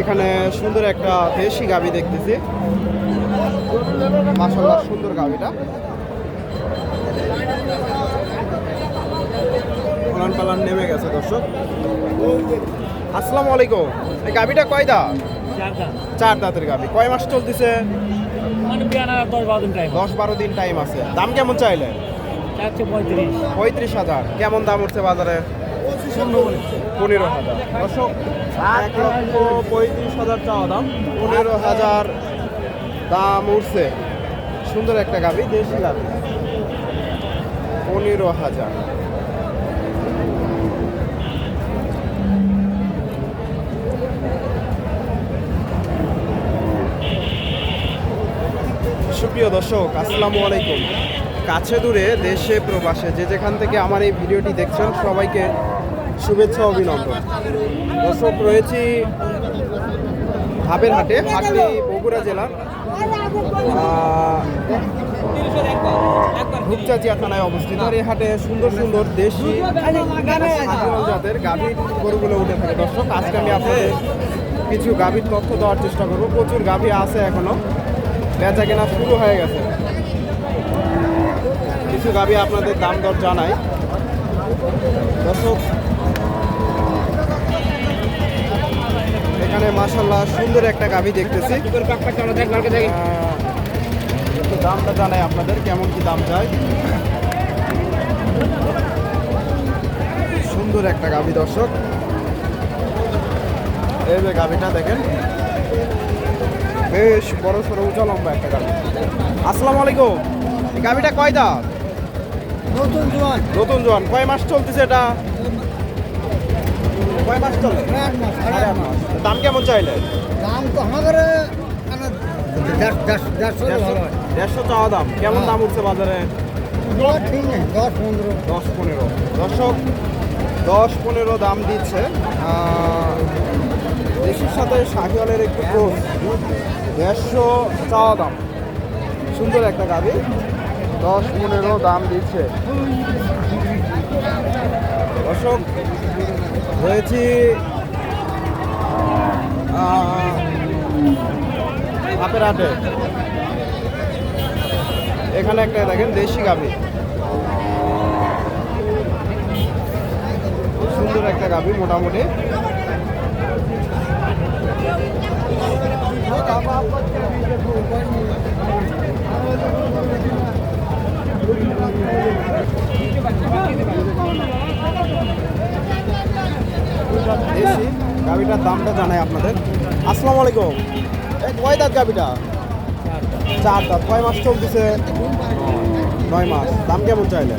এখানে সুন্দর একটা দেশি গাবি দেখতেছি। মাসাল্লাহ সুন্দর গাবিটা। পালান পালান নেমে গেছে দর্শক। আসসালামু আলাইকুম। এই গাবিটা কয় দাঁত? চার দাঁতের গাবি। কয় মাস চলতেছে? মানে দশ বারো দিন টাইম আছে। দাম কেমন চাইলে পঁয়ত্রিশ। হাজার। কেমন দাম উঠছে বাজারে? পনেরো হাজার। এক লক্ষ পঁয়ত্রিশ হাজার চাওয়া দাম। পনেরো হাজার দাম উঠছে। সুন্দর একটা গাবি দেশি গাবি পনেরো হাজার। সুপ্রিয় দর্শক, আসসালামু আলাইকুম। কাছে দূরে, দেশে, প্রবাসে, যে যেখান থেকে আমার এই ভিডিওটি দেখছেন, সবাইকে শুভেচ্ছা অভিনন্দন। দর্শক রয়েছি হাবের হাটে হাটটি বগুড়া জেলার আহ, রূপচাচিয়া থানায় অবস্থিত। আর এই হাটে সুন্দর সুন্দর দেশি জাতের গাভীর গরুগুলো উঠে থাকে। দর্শক আজকে আমি আপনাদের কিছু গাভীর তথ্য দেওয়ার চেষ্টা করব। প্রচুর গাভী আছে এখনও। বেচা কেনা শুরু হয়ে গেছে। কিছু গাভী আপনাদের দাম দর জানাই। দর্শক এখানে মাসাল্লাহ সুন্দর একটা গাভী দেখতেছি। একটু দামটা জানাই আপনাদের কেমন কি দাম যায়? সুন্দর একটা গাভী দর্শক। এই যে গাভীটা দেখেন। বেশ বড় সড়ো উঁচা লম্বা একটা গাভী। আসসালামু আলাইকুম। এই গাভীটা কয় দাঁত? নতুন জোয়ান। নতুন জোয়ান। কয় মাস চলতেছে এটা? কয় মাস চলে? আট মাস। দাম কেমন চাইলে? দাম তো আমাদের দেড়শো দেড়শো চাওয়া দাম। কেমন দাম উঠছে বাজারে? দশ পনেরো। দশ পনেরো। দর্শক দশ পনেরো দাম দিচ্ছে। দেশির সাথে শাহিওয়ালের একটু ক্রোজ দেড়শো চাওয়া দাম। সুন্দর একটা গাড়ি দশ পনেরো দাম দিচ্ছে। দর্শক রয়েছি হাতের হাটে এখানে একটা দেখেন দেশি গাভী। সুন্দর একটা গাভী মোটামুটি। দেশি। গাভীটার দামটা জানাই আপনাদের। আসসালামু আলাইকুম। এই কয় দাঁত গাভীটা চার দাঁত। কয় মাস চলতেছে? নয় মাস। দাম কেমন চাইলে?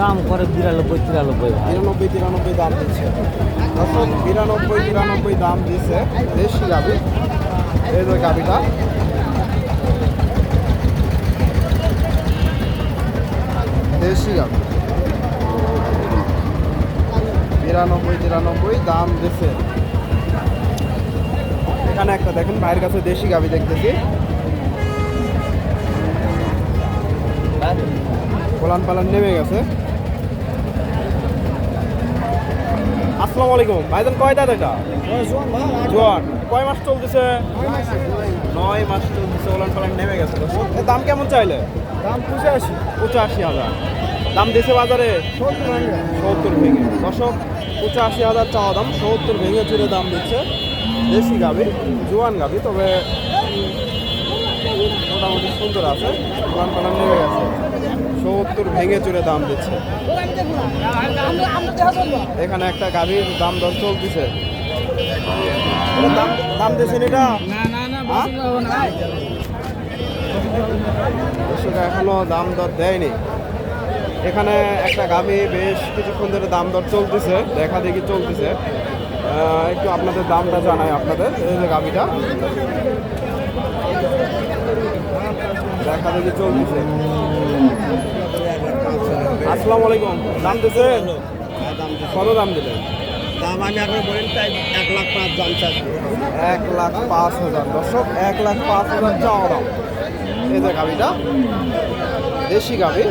দাম করে বিরানব্বই তিরানব্বই বিরানব্বই তিরানব্বই দাম দিচ্ছে। দর্শক বিরানব্বই তিরানব্বই দাম দিচ্ছে দেশি গাভি এই যে গাভিটা দেশি গাভি বিরানব্বই তিরানব্বই দাম দিচ্ছে এখানে একটা দেখেন ভাইয়ের কাছে দেশি গাভি দেখতেছি। কোলান পালান নেমে গেছে। আসসালামু আলাইকুম। ভাইজান কয় দাঁত এটা? কয় মাস চলতেছে? নয় মাস চলতেছে ওলান পালান নেমে গেছে। দাম কেমন চাইলে? দাম পঁচাশি। পঁচাশি হাজার। দাম দিছে বাজারে? সত্তর ভেঙে। দর্শক পঁচাশি হাজার চাওয়া দাম সত্তর ভেঙে চুরে দাম দিচ্ছে। দেশি গাভি জোয়ান গাভি তবে মোটামুটি সুন্দর আছে জোয়ান পালান নেমে গেছে। সত্তর ভেঙে চুরে দাম দিচ্ছে। এখানে একটা গাভীর দাম দর চলতেছে। দাম দাম দিয়েছেন এটা? এখনও দাম দর দেয়নি। এখানে একটা গাভী বেশ কিছুক্ষণ ধরে দাম দর চলতেছে দেখা দেখি চলতেছে। একটু আপনাদের দামটা জানাই আপনাদের এই যে গাভীটা দেখা দেখি চলতেছে। আসসালামু আলাইকুম দাম দিছে? কত দাম দিলেন দাম আমি এখন বলেন তাই এক লাখ পাঁচ দাম চাচ্ছি। এক লাখ পাঁচ হাজার। দর্শক এক লাখ পাঁচ হাজার চাওয়া দাম। এই যে গাভিটা দেশি গাভি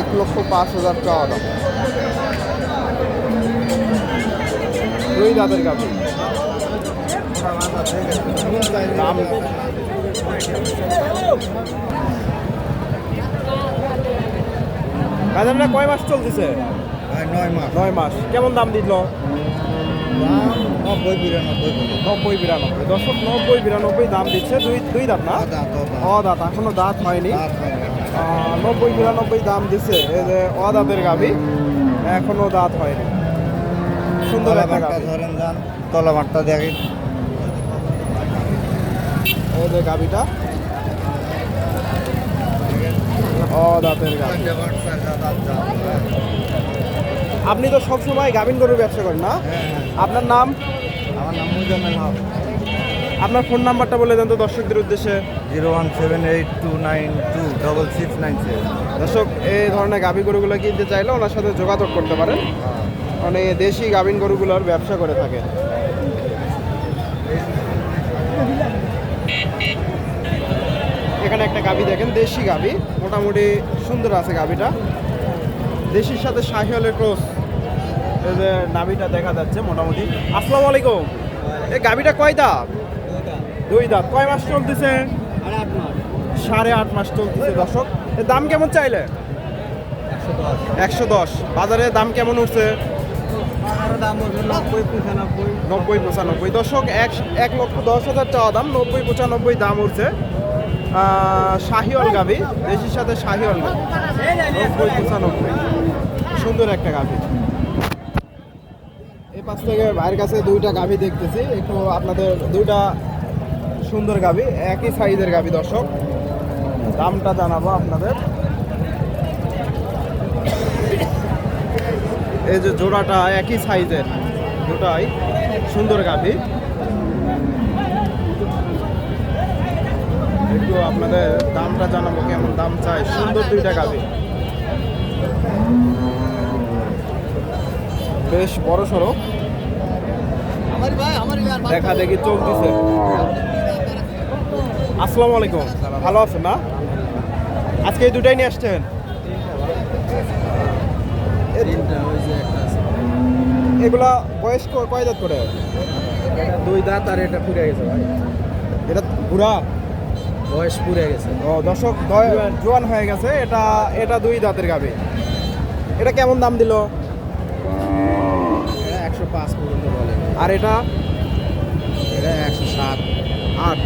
এক লক্ষ পাঁচ হাজার চাওয়া দাম। দাঁতের গাভি। দাম বাজারটা কয় মাস চলতেছে? নয় মাস। নয় মাস। কেমন দাম দিল? নব্বই বিরানব্বই নব্বই বিরানব্বই। দশক নব্বই বিরানব্বই দাম দিচ্ছে। দুই দুই দাঁত না? ও দাঁত এখনও দাঁত হয়নি। নব্বই নিরানব্বই দাম দিচ্ছে এই যে অদাঁতের গাভি এখনও দাঁত হয়নি। সুন্দর একটা গাভি। ধরেন যান তলা মাঠটা দেখেন। এই যে গাভিটা। অদাঁতের গাভি। আপনি তো সবসময় গাভিন গরুর ব্যবসা করেন না? আপনার নাম? আমার নাম মুজাম্মেল হক। আপনার ফোন নাম্বারটা বলে দেন তো দর্শকদের উদ্দেশ্যে। Zero one seven eight two nine two double six nine seven. দর্শক এই ধরনের গাভী গরুগুলো কিনতে চাইলে ওনার সাথে যোগাযোগ করতে পারেন। মানে দেশি গাভিন গরুগুলোর ব্যবসা করে থাকে। এখানে একটা গাভী দেখেন দেশি গাভী। মোটামুটি সুন্দর আছে গাভীটা। দেশির সাথে শাহিওয়ালের ক্রস। নাভিটা দেখা যাচ্ছে মোটামুটি। আসসালামু আলাইকুম। এই গাভীটা কয় দাঁত? দুই দাঁত কয় মাস চলতেছে? সাড়ে আট মাস। চলতেছে দর্শক। এর দাম কেমন চাইলে? একশো দশ। বাজারে দাম কেমন উঠছে? নব্বই পঁচানব্বই। নব্বই পঁচানব্বই। দশক এক এক লক্ষ দশ হাজার চাওয়া দাম নব্বই পঁচানব্বই দাম উঠছে। শাহিওয়াল গাভি দেশির সাথে শাহিওয়াল গাভি। নব্বই পঁচানব্বই। সুন্দর একটা গাভি। এই পাশ থেকে ভাইয়ের কাছে দুইটা গাভি দেখতেছি। একটু আপনাদের দুইটা সুন্দর গাবি একই সাইজের গাবি দর্শক। দামটা জানাব আপনাদের। এই যে জোড়াটা একই সাইজের দুটাই সুন্দর গাভি একটু আপনাদের দামটা জানাব কেমন দাম চাই। সুন্দর দুইটা গাভি বেশ বড় সড়ো। দেখা দেখি চলতেছে। আসসালামু আলাইকুম। ভালো আছেন না? আজকে এই দুটাই নিয়ে আসছেন? এগুলা বয়স কয় দাঁত করে? দুই দাঁত আর এটা পুড়ে গেছে ভাই। এটা বুড়া? বয়স পুড়ে গেছে। ও দশক জোয়ান হয়ে গেছে। এটা এটা দুই দাঁতের গাবে। এটা কেমন দাম দিল? এটা একশো পাঁচ পর্যন্ত বলে। আর এটা? এটা একশো সাত। আট।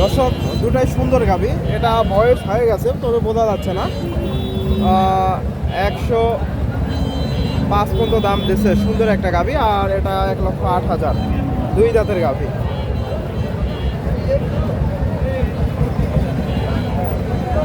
দর্শক, দুটাই সুন্দর গাবি। এটা বয়স হয়ে গেছে, তবে বোঝা যাচ্ছে না। একশো পাঁচ পর্যন্ত দাম দিচ্ছে সুন্দর একটা গাবি, আর এটা এক লক্ষ আট হাজার। দুই জাতের গাভি